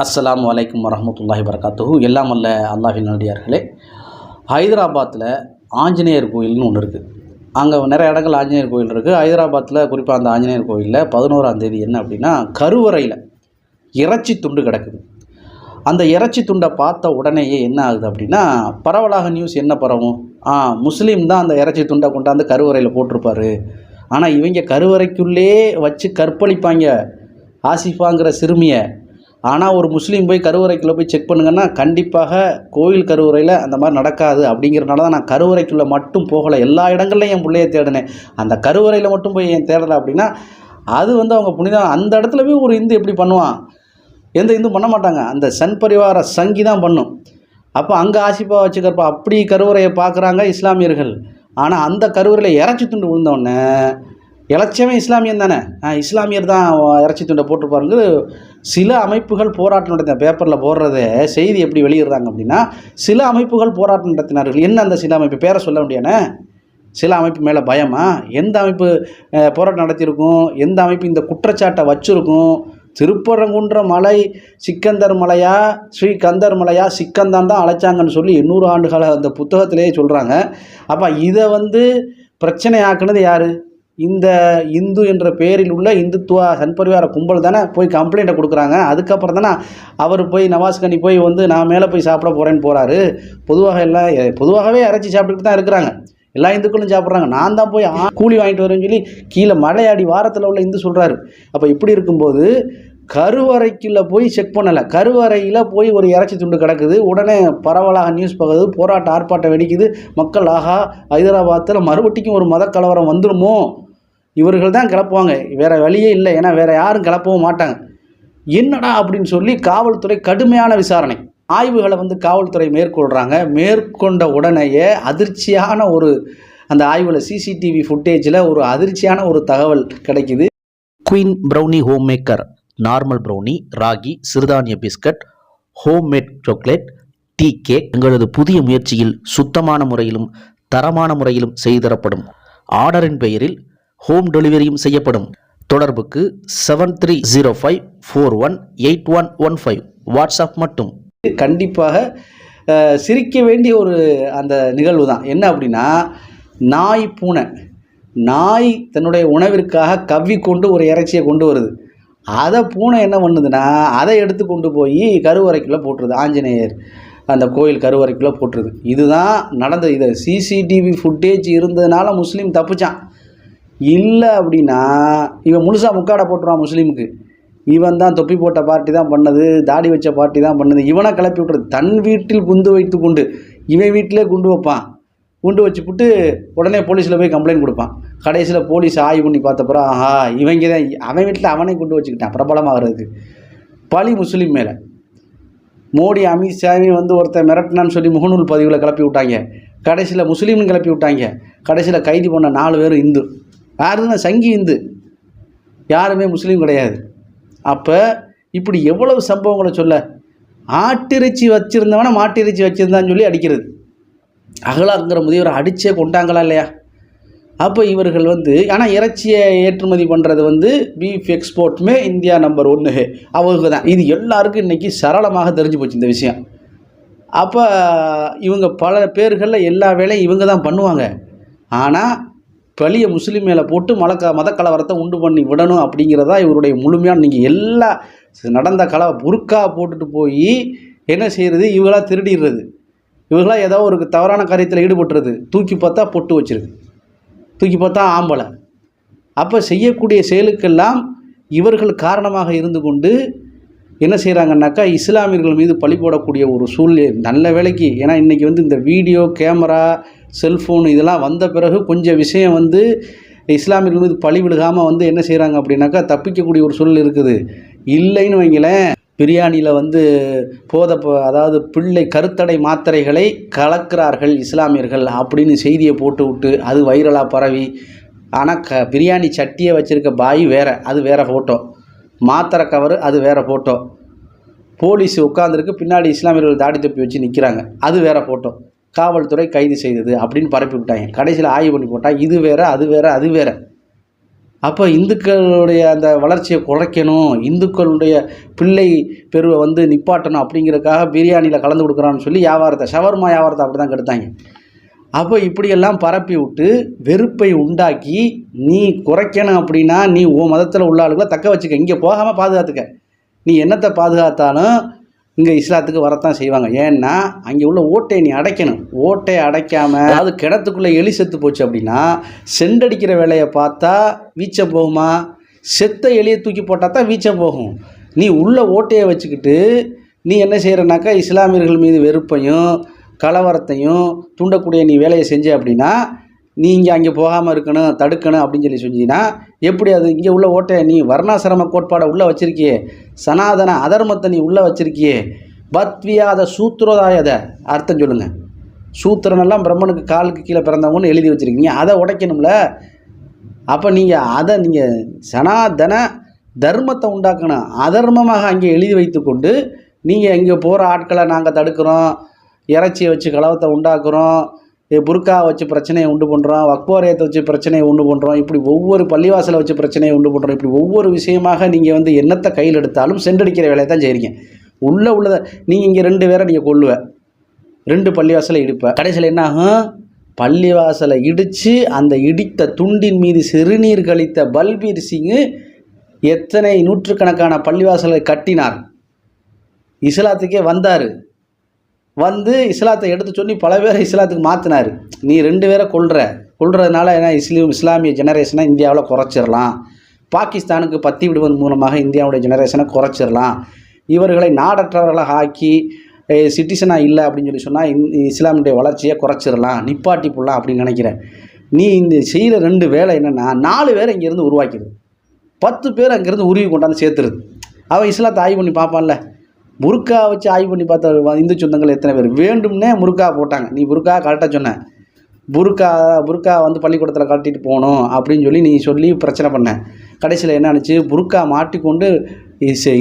அஸ்லாம் வலைக்கம் வரமத்துல்லாஹி வரகாத்துஹு எல்லாம் அல்ல அல்லாஹின் நடிகார்களே ஹைதராபாத்தில் ஆஞ்சநேயர் கோயில்னு ஒன்று இருக்குது அங்கே நிறைய இடங்கள் ஆஞ்சநேயர் கோயில் இருக்குது ஹைதராபாத்தில் குறிப்பாக அந்த ஆஞ்சநேயர் கோயிலில் பதினோராம் தேதி என்ன அப்படின்னா கருவறையில் இறைச்சி துண்டு கிடக்குது. அந்த இறைச்சி துண்டை பார்த்த உடனேயே என்ன ஆகுது அப்படின்னா பரவலாக நியூஸ் என்ன பரவும்? ஆ முஸ்லீம் தான் அந்த இறைச்சி துண்டை கொண்டாந்து கருவறையில் போட்டிருப்பாரு. ஆனால் இவங்க கருவறைக்குள்ளே வச்சு கற்பழிப்பாங்க. ஆசிஃபாங்கிற சிறுமியை ஆனால் ஒரு முஸ்லீம் போய் கருவறைக்குள்ளே போய் செக் பண்ணுங்கன்னா கண்டிப்பாக கோவில் கருவறையில் அந்த மாதிரி நடக்காது அப்படிங்கிறனால தான் நான் கருவறைக்குள்ளே மட்டும் போகலை. எல்லா இடங்கள்லையும் என் பிள்ளைய தேடினேன். அந்த கருவறையில் மட்டும் போய் என் தேடலை அப்படின்னா அது வந்து அவங்க புனிதம். அந்த இடத்துல போய் ஒரு இந்து எப்படி பண்ணுவான்? எந்த இந்தும் பண்ண மாட்டாங்க. அந்த சன் பரிவார சங்கி தான் பண்ணும். அப்போ அங்கே ஆசிப்பா வச்சுக்கிறப்ப அப்படி கருவறையை பார்க்குறாங்க இஸ்லாமியர்கள். ஆனால் அந்த கருவறையில் இறைச்சி துண்டு விழுந்தோடனே இலட்சியமே இஸ்லாமியன் தானே? இஸ்லாமியர் தான் இறைச்சி துண்டை போட்டுருப்பாருங்கிறது சில அமைப்புகள் போராட்டம் நடத்தின பேப்பரில் போடுறத செய்தி எப்படி வெளியிடுறாங்க அப்படின்னா சில அமைப்புகள் போராட்டம் நடத்தினார்கள். என்ன அந்த சில அமைப்பு? பேரை சொல்ல முடியானே சில அமைப்பு மேலே பயமா? எந்த அமைப்பு போராட்டம் நடத்தியிருக்கும்? எந்த அமைப்பு இந்த குற்றச்சாட்டை வச்சுருக்கும்? திருப்பரங்குன்ற மலை சிக்கந்தர் மலையா ஸ்ரீ கந்தர் மலையா சிக்கந்தான் தான் அழைச்சாங்கன்னு சொல்லி எண்ணூறு ஆண்டுகால அந்த புத்தகத்திலேயே சொல்கிறாங்க அப்போ இதை வந்து பிரச்சனை ஆக்குனது யார்? இந்த இந்து என்ற பெயரில் உள்ள இந்துத்துவ சன்பரிவார கும்பல் தானே போய் கம்ப்ளைண்ட்டை கொடுக்குறாங்க. அதுக்கப்புறம் தானே அவர் போய் நவாஸ் கனி போய் வந்து நான் மேலே போய் சாப்பிட போகிறேன்னு போகிறாரு பொதுவாக எல்லாம் பொதுவாகவே இறைச்சி சாப்பிட்டுட்டு தான் இருக்கிறாங்க. எல்லா இந்துக்களும் சாப்பிட்றாங்க. நான் தான் போய் ஆ- கூலி வாங்கிட்டு வரேன்னு சொல்லி கீழே மலையாடி வாரத்தில் உள்ள இந்து சொல்கிறாரு அப்போ இப்படி இருக்கும்போது கருவறைக்குள்ளே போய் செக் பண்ணலை. கருவறையில் போய் ஒரு இறைச்சி துண்டு கிடக்குது. உடனே பரவலாக நியூஸ் பார்க்குது. போராட்ட ஆர்ப்பாட்டம் வெடிக்குது. மக்கள் ஆஹா ஹைதராபாத்தில் மறுபடிக்கும் ஒரு மத கலவரம் வந்துடுமோ இவர்கள் தான் கிளப்புவாங்க. வேற வழியே இல்லை. ஏன்னா வேற யாரும் கிளப்பவும் மாட்டாங்க. என்னடா அப்படின்னு சொல்லி காவல்துறை கடுமையான விசாரணை. ஆய்வுகளை வந்து காவல்துறை மேற்கொள்கிறாங்க மேற்கொண்ட உடனேயே அதிர்ச்சியான ஒரு அந்த ஆய்வில் சிசிடிவி ஃபுட்டேஜில் ஒரு அதிர்ச்சியான ஒரு தகவல் கிடைக்குது. Queen brownie home maker normal brownie ragi சிறுதானிய biscuit home made chocolate tea cake எங்களது புதிய முயற்சியில் சுத்தமான முறையிலும் தரமான முறையிலும் செய்தரப்படும் ஆர்டரின் பெயரில் ஹோம் டெலிவரியும் செய்யப்படும். தொடர்புக்கு seven three zero five four one eight one one five WhatsApp மட்டும். கண்டிப்பாக சிரிக்க வேண்டிய ஒரு அந்த நிகழ்வு தான். என்ன அப்படின்னா நாய் பூனை. நாய் தன்னுடைய உணவிற்காக கவ்வி கொண்டு ஒரு இறைச்சியை கொண்டு வருது. அதை பூனை என்ன பண்ணுதுன்னா அதை எடுத்து கொண்டு போய் கருவறைக்குள்ளே போட்டுருது. ஆஞ்சநேயர் அந்த கோயில் கருவறைக்குள்ளே போட்டுருது. இதுதான் நடந்தது இதை சிசிடிவி ஃபுட்டேஜ் இருந்ததுனால முஸ்லீம் தப்பிச்சான். இல்லை அப்படின்னா இவன் முழுசாக முக்காடை போட்டுருவான் முஸ்லீமுக்கு. இவன் தான் தொப்பி போட்ட பார்ட்டி தான் பண்ணது தாடி வச்ச பார்ட்டி தான் பண்ணது. இவனை கிளப்பி விட்டுறது தன் வீட்டில் குண்டு வைத்து கொண்டு இவன் வீட்டிலே குண்டு வைப்பான். குண்டு வச்சுப்புட்டு உடனே போலீஸில் போய் கம்ப்ளைண்ட் கொடுப்பான். கடைசியில் போலீஸ் ஆய்வு பண்ணி பார்த்தப்பறம் ஆஹா இவங்க தான் அவன் வீட்டில் அவனே குண்டு வச்சுக்கிட்டான் பிரபலமாகிறதுக்கு. பழி முஸ்லீம் மேலே. மோடி அமித்ஷாவே வந்து ஒருத்தன் மிரட்டினான்னு சொல்லி முகநூல் பதிவில் கிளப்பி விட்டாங்க. கடைசியில் முஸ்லீம்னு கிளப்பி விட்டாங்க. கடைசியில் கைது பண்ண நாலு பேர் இந்து. யாருன்னா சங்கி இந்து. யாருமே முஸ்லீம் கிடையாது. அப்போ இப்படி எவ்வளவு சம்பவங்களை சொல்ல? ஆட்டிறைச்சி வச்சுருந்தவனை மாட்டிறைச்சி வச்சுருந்தான்னு சொல்லி அடிக்கிறது. அகலாங்கிற முதியவரை அடித்தே கொண்டாங்களா இல்லையா? அப்போ இவர்கள் வந்து ஆனால் இறைச்சியை ஏற்றுமதி பண்ணுறது வந்து பீஃப் எக்ஸ்போர்ட்டுமே இந்தியா நம்பர் ஒன்று அவங்க தான். இது எல்லாருக்கும் இன்றைக்கி சரளமாக தெரிஞ்சு போச்சு இந்த விஷயம். அப்போ இவங்க பல பேர்களில் எல்லா வேலையும் இவங்க தான் பண்ணுவாங்க. ஆனால் பழிய முஸ்லீம் மேலே போட்டு மலக்க மதக்கலவரத்தை உண்டு பண்ணி விடணும் அப்படிங்கிறதா இவருடைய முழுமையான நீங்கள் எல்லா நடந்த கல புருக்கா போட்டுட்டு போய் என்ன செய்கிறது இவங்களாக திருடிடுறது. இவங்களாம் ஏதோ ஒரு தவறான காரியத்தில் ஈடுபட்டுறது. தூக்கி பார்த்தா பொட்டு வச்சிருக்கு. தூக்கி பார்த்தா ஆம்பளை. அப்போ செய்யக்கூடிய செயலுக்கெல்லாம் இவர்கள் காரணமாக இருந்து கொண்டு என்ன செய்கிறாங்கன்னாக்கா இஸ்லாமியர்கள் மீது பழி போடக்கூடிய ஒரு சூழ்நிலை நல்ல வேலைக்கு ஏன்னா இன்றைக்கி வந்து இந்த வீடியோ கேமரா செல்ஃபோன் இதெல்லாம் வந்த பிறகு கொஞ்சம் விஷயம் வந்து இஸ்லாமியர்கள் மீது பழி விழுகாமல் வந்து என்ன செய்கிறாங்க அப்படின்னாக்கா தப்பிக்கக்கூடிய ஒரு சூழல் இருக்குது. இல்லைன்னு வைங்களேன் பிரியாணியில் வந்து போத அதாவது பிள்ளை கருத்தடை மாத்திரைகளை கலக்கிறார்கள் இஸ்லாமியர்கள் அப்படின்னு செய்தியை போட்டு விட்டு அது வைரலாக பரவி. ஆனால் க பிரியாணி சட்டியை வச்சுருக்க பாய் வேறு அது வேறு ஃபோட்டோ மாத்திரை கவர் அது வேறு ஃபோட்டோ போலீஸ் உட்காந்துருக்கு பின்னாடி இஸ்லாமியர்கள் தாடி தொப்பி வச்சு நிற்கிறாங்க அது வேறு ஃபோட்டோ காவல்துறை கைது செய்தது அப்படின்னு பரப்பி விட்டாங்க. கடைசியில் ஆய்வு பண்ணி போட்டால் இது வேற அது வேறு அது வேற. அப்போ இந்துக்களுடைய அந்த வளர்ச்சியை குறைக்கணும் இந்துக்களுடைய பிள்ளை பெருவை வந்து நிப்பாட்டணும் அப்படிங்கிறதுக்காக பிரியாணியில் கலந்து கொடுக்குறான்னு சொல்லி வியாபாரத்தை ஷவர்மா வியாபாரத்தை அப்படி தான் கெடுத்தாங்க. அப்போ இப்படியெல்லாம் பரப்பி விட்டு வெறுப்பை உண்டாக்கி நீ குறைக்கணும் அப்படின்னா நீ உன் மதத்தில் உள்ள ஆளுகளை தக்க வச்சுக்க. இங்கே போகாமல் பாதுகாத்துக்க. நீ என்னத்தை பாதுகாத்தாலும் இங்கே இஸ்லாத்துக்கு வரத்தான் செய்வாங்க. ஏன்னா அங்கே உள்ள ஓட்டையை நீ அடைக்கணும். ஓட்டையை அடைக்காம அதாவது கிணத்துக்குள்ளே எலி செத்து போச்சு அப்படின்னா செண்டடிக்கிற வேலையை பார்த்தா வீச்சம் போகுமா? செத்த எலியை தூக்கி போட்டால் தான் வீச்சம் போகும். நீ உள்ள ஓட்டையை வச்சுக்கிட்டு நீ என்ன செய்கிறனாக்கா இஸ்லாமியர்கள் மீது வெறுப்பையும் கலவரத்தையும் தூண்டக்கூடிய நீ வேலையை செஞ்ச அப்படின்னா நீ இங்கே அங்கே போகாமல் இருக்கணும் தடுக்கணும் அப்படின்னு சொல்லி செஞ்சீங்கன்னா எப்படி அது இங்கே உள்ள ஓட்டை நீ வர்ணாசிரம கோட்பாடை உள்ளே வச்சிருக்கியே? சனாதன அதர்மத்தை நீ உள்ளே வச்சிருக்கியே? பத்வியாத சூத்ரோதாயத அர்த்தம் சொல்லுங்கள் சூத்திரனெல்லாம் பிரம்மனுக்கு காலுக்கு கீழே பிறந்தவங்கன்னு எழுதி வச்சுருக்கீங்க. அதை உடைக்கணும்ல. அப்போ நீங்கள் அதை நீங்கள் சனாதன தர்மத்தை உண்டாக்கணும். அதர்மமாக அங்கே எழுதி வைத்துக்கொண்டு நீங்கள் இங்கே போகிற ஆட்களை நாங்கள் தடுக்கிறோம். இறைச்சியை வச்சு கலவத்தை உண்டாக்குறோம் இ- புர்கா வச்சு பிரச்சனையை உண்டு பண்ணுறோம் வக்வாரியத்தை வச்சு பிரச்சனையை உண்டு பண்ணுறோம் இப்படி ஒவ்வொரு பள்ளிவாசலை வச்சு பிரச்சனையை உண்டு பண்ணுறோம் இப்படி ஒவ்வொரு விஷயமாக நீங்கள் வந்து என்னத்தை கையில் எடுத்தாலும் சென்றடிக்கிற வேலையை தான் செய்கிறீங்க உள்ளே உள்ளதை நீங்கள் இங்கே ரெண்டு பேரை நீங்கள் கொள்ளுவ ரெண்டு பள்ளிவாசலை இடிப்பேன் கடைசியில் என்ன ஆகும்? பள்ளிவாசலை இடித்து அந்த இடித்த துண்டின் மீது சிறுநீர் கழித்த பல்பீர் சிங்கு எத்தனை நூற்றுக்கணக்கான பள்ளிவாசலை கட்டினார்? இஸ்லாத்துக்கே வந்தார். வந்து இஸ்லாத்தை எடுத்து சொல்லி பல பேரை இஸ்லாத்துக்கு மாற்றினார் நீ ரெண்டு பேரை கொள்கிற கொள்றதுனால என்ன இஸ்லீம் இஸ்லாமிய ஜெனரேஷனை இந்தியாவில் குறைச்சிடலாம் பாகிஸ்தானுக்கு பத்தி விடுவதன் மூலமாக இந்தியாவுடைய ஜெனரேஷனை குறைச்சிடலாம் இவர்களை நாடற்றவர்களாக ஆக்கி சிட்டிசனாக இல்லை அப்படின்னு சொல்லி சொன்னால் இஸ்லாமுடைய வளர்ச்சியை குறைச்சிடலாம் நிப்பாட்டி போடலாம் அப்படின்னு நினைக்கிறேன். நீ இந்த செய்கிற ரெண்டு வேலை என்னென்னா நாலு பேரை இங்கேருந்து உருவாக்கிடுது பத்து பேர் அங்கேருந்து உருவி கொண்டாந்து சேர்த்துருது அவன் இஸ்லாத்தை ஆய்வு பண்ணி பார்ப்பான்ல. முருக்கா வச்சு ஆய்வு பண்ணி பார்த்தா இந்து சொந்தங்கள் எத்தனை பேர்? வேண்டும்னே முருக்கா போட்டாங்க. நீ முருக்கா கரெக்டாக சொன்ன. புருக்கா புருக்கா வந்து பள்ளிக்கூடத்தில் கட்டிட்டு போகணும் அப்படின்னு சொல்லி நீ சொல்லி பிரச்சனை பண்ண. கடைசியில் என்ன ஆனுச்சு புருக்கா மாட்டிக்கொண்டு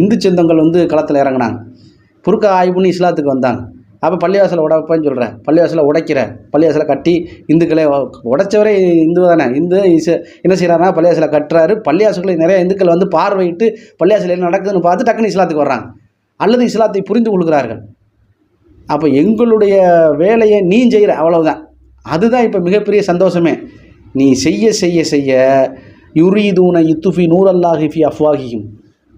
இந்து சொந்தங்கள் வந்து களத்தில் இறங்கினாங்க. புருக்கா ஆய்வு பண்ணி இஸ்லாத்துக்கு வந்தாங்க. அப்போ பள்ளிவாசலை உடைப்பேன்னு சொல்கிறேன் பள்ளிவாசலை உடைக்கிற. பள்ளிவாசலை கட்டி இந்துக்களே உடைச்சவரே இந்து தானே. இந்து என்ன செய்கிறாருன்னா பள்ளிவாசலை கட்டுறாரு. பள்ளிவாசல்களை நிறைய இந்துக்கள் வந்து பார்வையிட்டு பள்ளிவாசல் என்ன நடக்குதுன்னு பார்த்து டக்குன்னு இஸ்லாத்துக்கு வர்றாங்க. அல்லது இஸ்லாத்தை புரிந்து கொள்கிறார்கள். அப்போ எங்களுடைய வேலையை நீ செய்கிற அவ்வளவுதான். அதுதான் இப்போ மிகப்பெரிய சந்தோஷமே. நீ செய்ய செய்ய செய்ய யுரீதூன இத்துஃபி நூரல்லாஹிஃபி ஃபி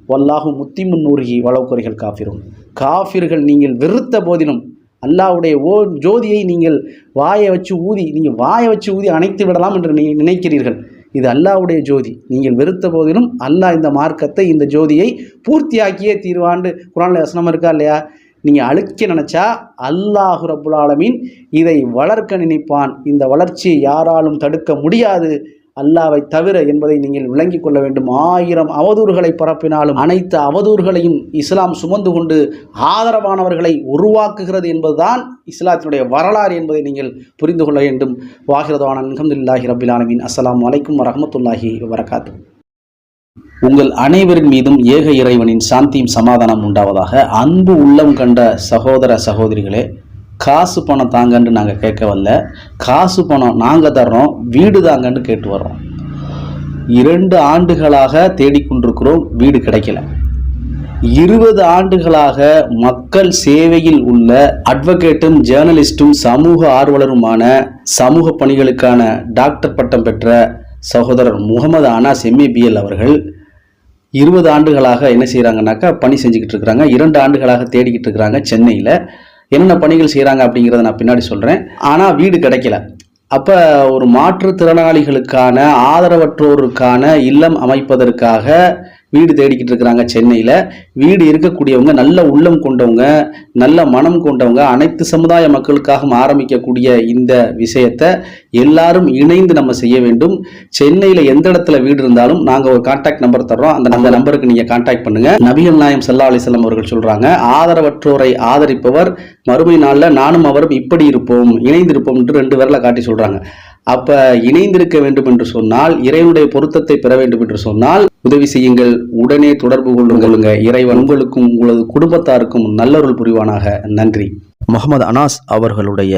வல்லாஹு முத்திமுன் நூறுகி வளவுக்குறைகள் காஃபிரும் காஃபிர்கள் நீங்கள் வெறுத்த போதிலும் அல்லாஹ்வுடைய ஓ ஜோதியை நீங்கள் வாயை வச்சு ஊதி நீங்கள் வாயை வச்சு ஊதி அணைத்து விடலாம் என்று நீ நினைக்கிறீர்கள். இது அல்லாஹ்வுடைய ஜோதி. நீங்கள் வெறுத்த போதிலும் அல்லாஹ் இந்த மார்க்கத்தை இந்த ஜோதியை பூர்த்தியாக்கியே தீர்வாண்டு குரானில் வசனம் இருக்கா இல்லையா? நீங்கள் அழுக்க நினச்சா அல்லாஹு ரபுல் ஆலமீன் இதை வளர்க்க நினைப்பான். இந்த வளர்ச்சியை யாராலும் தடுக்க முடியாது. அல்லாவை தவிர என்பதை நீங்கள் விளங்கிக் கொள்ள வேண்டும். ஆயிரம் அவதூறுகளை பரப்பினாலும் அனைத்து அவதூறுகளையும் இஸ்லாம் சுமந்து கொண்டு ஆதரவானவர்களை உருவாக்குகிறது என்பதுதான் இஸ்லாத்தினுடைய வரலாறு என்பதை நீங்கள் புரிந்து கொள்ள வேண்டும். வாகிரதான அல்ஹம்துலில்லாஹி ரபில் ஆலமீன். அஸ்ஸலாமு அலைக்கும் வரஹ்மத்துல்லாஹி வபரகாத்து உங்கள் அனைவரின் மீதும் ஏக இறைவனின் சாந்தியும் சமாதானம் உண்டாவதாக அன்பு உள்ளம் கண்ட சகோதர சகோதரிகளே காசு பணம் தாங்கன்னு நாங்கள் கேட்க வரல. காசு பணம் நாங்கள் தர்றோம் வீடு தாங்கன்னு கேட்டு வர்றோம். இரண்டு ஆண்டுகளாக தேடிக்கொண்டிருக்கிறோம் வீடு கிடைக்கல. இருபது ஆண்டுகளாக மக்கள் சேவையில் உள்ள அட்வொகேட்டும் ஜேர்னலிஸ்டும் சமூக ஆர்வலருமான சமூக பணிகளுக்கான டாக்டர் பட்டம் பெற்ற சகோதரர் முகமது அனாஸ் எம்ஏபிஎல் அவர்கள் இருபது ஆண்டுகளாக என்ன செய்கிறாங்கனாக்கா பணி செஞ்சுக்கிட்டு இருக்கிறாங்க. இரண்டு ஆண்டுகளாக தேடிக்கிட்டு இருக்கிறாங்க சென்னையில். என்னென்ன பணிகள் செய்கிறாங்க அப்படிங்கிறத நான் பின்னாடி சொல்கிறேன் ஆனால் வீடு கிடைக்கல. அப்போ ஒரு மாற்றுத்திறனாளிகளுக்கான ஆதரவற்றோருக்கான இல்லம் அமைப்பதற்காக வீடு தேடிக்கிட்டு இருக்கிறாங்க சென்னையில். வீடு இருக்கக்கூடியவங்க நல்ல உள்ளம் கொண்டவங்க நல்ல மனம் கொண்டவங்க அனைத்து சமுதாய மக்களுக்காகவும் ஆரம்பிக்கக்கூடிய இந்த விஷயத்தை எல்லாரும் இணைந்து நம்ம செய்ய வேண்டும். சென்னையில் எந்த இடத்துல வீடு இருந்தாலும் நாங்கள் ஒரு கான்டாக்ட் நம்பர் தர்றோம். அந்த அந்த நம்பருக்கு நீங்கள் கான்டாக்ட் பண்ணுங்க. நபிகள் நாயம் சல்லா அலிசல்லாம் அவர்கள் சொல்றாங்க ஆதரவற்றோரை ஆதரிப்பவர் மறுமை நாளில் நானும் அவரும் இப்படி இருப்போம் இணைந்திருப்போம் என்று ரெண்டு பேரில் காட்டி சொல்றாங்க. அப்ப இணைந்திருக்க வேண்டும் என்று சொன்னால் இறைவனுடைய பொருத்தத்தை பெற வேண்டும் என்று சொன்னால் உதவி செய்யுங்கள் உடனே தொடர்பு கொள்ளுங்க இறைவன் உங்களுக்கும் உங்களது குடும்பத்தாருக்கும் நல்லொருள் புரிவானாக. நன்றி. முகமது அனாஸ் அவர்களுடைய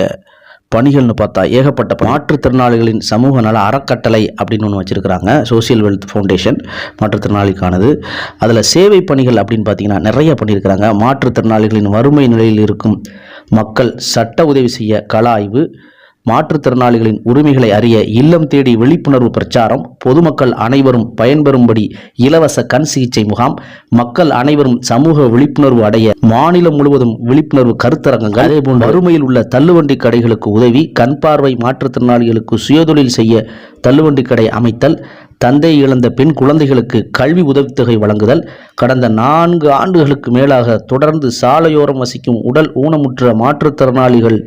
பணிகள்னு பார்த்தா ஏகப்பட்ட மாற்றுத்திறனாளிகளின் சமூக நல அறக்கட்டளை அப்படின்னு ஒன்று வச்சுருக்கிறாங்க. சோசியல் வெல்த் ஃபவுண்டேஷன் மாற்றுத்திறனாளிக்கானது. அதில் சேவை பணிகள் அப்படின்னு பார்த்தீங்கன்னா நிறைய பண்ணியிருக்கிறாங்க. மாற்றுத்திறனாளிகளின் வறுமை நிலையில் இருக்கும் மக்கள் சட்ட உதவி செய்ய கலாய்வு ஆய்வு மாற்றுத்திறனாளிகளின் உரிமைகளை அறிய இல்லம் தேடி விழிப்புணர்வு பிரச்சாரம் பொதுமக்கள் அனைவரும் பயன்பெறும்படி இலவச கண் சிகிச்சை முகாம் மக்கள் அனைவரும் சமூக விழிப்புணர்வு அடைய மாநிலம் முழுவதும் விழிப்புணர்வு கருத்தரங்கங்கள் அதேபோன்று வறுமையில் உள்ள தள்ளுவண்டி கடைகளுக்கு உதவி கண் பார்வை மாற்றுத்திறனாளிகளுக்கு சுயதொழில் செய்ய தள்ளுவண்டி கடை அமைத்தல் தந்தை இழந்த பெண் குழந்தைகளுக்கு கல்வி உதவித்தொகை வழங்குதல் கடந்த நான்கு ஆண்டுகளுக்கு மேலாக தொடர்ந்து சாலையோரம் வசிக்கும் உடல் ஊனமுற்ற மாற்றுத்திறனாளிகள்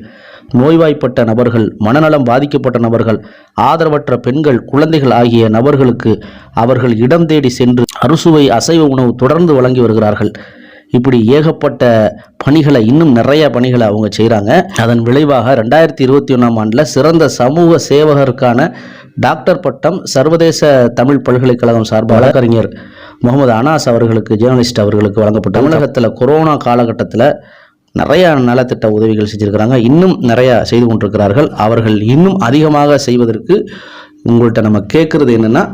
நோய்வாய்ப்பட்ட நபர்கள் மனநலம் பாதிக்கப்பட்ட நபர்கள் ஆதரவற்ற பெண்கள் குழந்தைகள் ஆகிய நபர்களுக்கு அவர்கள் இடம் தேடி சென்று அறுசுவை அசைவ உணவு தொடர்ந்து வழங்கி வருகிறார்கள். இப்படி ஏகப்பட்ட பணிகளை இன்னும் நிறைய பணிகளை அவங்க செய்கிறாங்க அதன் விளைவாக ரெண்டாயிரத்தி இருபத்தி ஒன்றாம் ஆண்டில் சிறந்த சமூக சேவகருக்கான டாக்டர் பட்டம் சர்வதேச தமிழ் பல்கலைக்கழகம் சார்பாக வழக்கறிஞர் முகமது அனாஸ் அவர்களுக்கு ஜேர்னலிஸ்ட் அவர்களுக்கு வழங்கப்பட்ட தமிழகத்தில் கொரோனா காலகட்டத்தில் நிறையா நலத்திட்ட உதவிகள் செஞ்சுருக்கிறாங்க. இன்னும் நிறையா செய்து கொண்டிருக்கிறார்கள். அவர்கள் இன்னும் அதிகமாக செய்வதற்கு உங்கள்கிட்ட நம்ம கேட்குறது என்னென்னா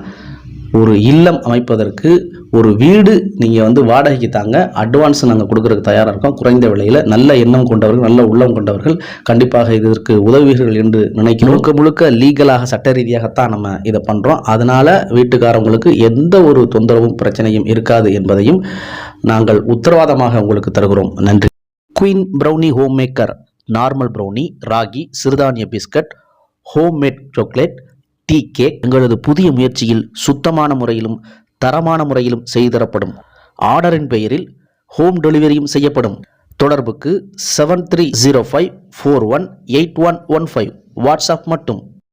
ஒரு இல்லம் அமைப்பதற்கு ஒரு வீடு நீங்கள் வந்து வாடகைக்கு தாங்க அட்வான்ஸ் நாங்கள் கொடுக்கறதுக்கு தயாராக இருக்கோம். குறைந்த விலையில் நல்ல எண்ணம் கொண்டவர்கள் நல்ல உள்ளம் கொண்டவர்கள் கண்டிப்பாக இதற்கு உதவுவீர்கள் என்று நினைக்கிறோம். முழுக்க முழுக்க லீகலாக சட்ட ரீதியாகத்தான் நம்ம இதை பண்ணுறோம் அதனால் வீட்டுக்காரவங்களுக்கு எந்த ஒரு தொந்தரவும் பிரச்சனையும் இருக்காது என்பதையும் நாங்கள் உத்தரவாதமாக உங்களுக்கு தருகிறோம். நன்றி. Queen brownie home maker normal brownie ragi சிறுதானிய biscuit home made chocolate tea cake எங்களது புதிய முயற்சியில் சுத்தமான முறையிலும் தரமான முறையிலும் செய்து தரப்படும். ஆர்டரின் பெயரில் ஹோம் டெலிவரியும் செய்யப்படும். தொடர்புக்கு seven three zero five four one eight one one five WhatsApp மட்டும்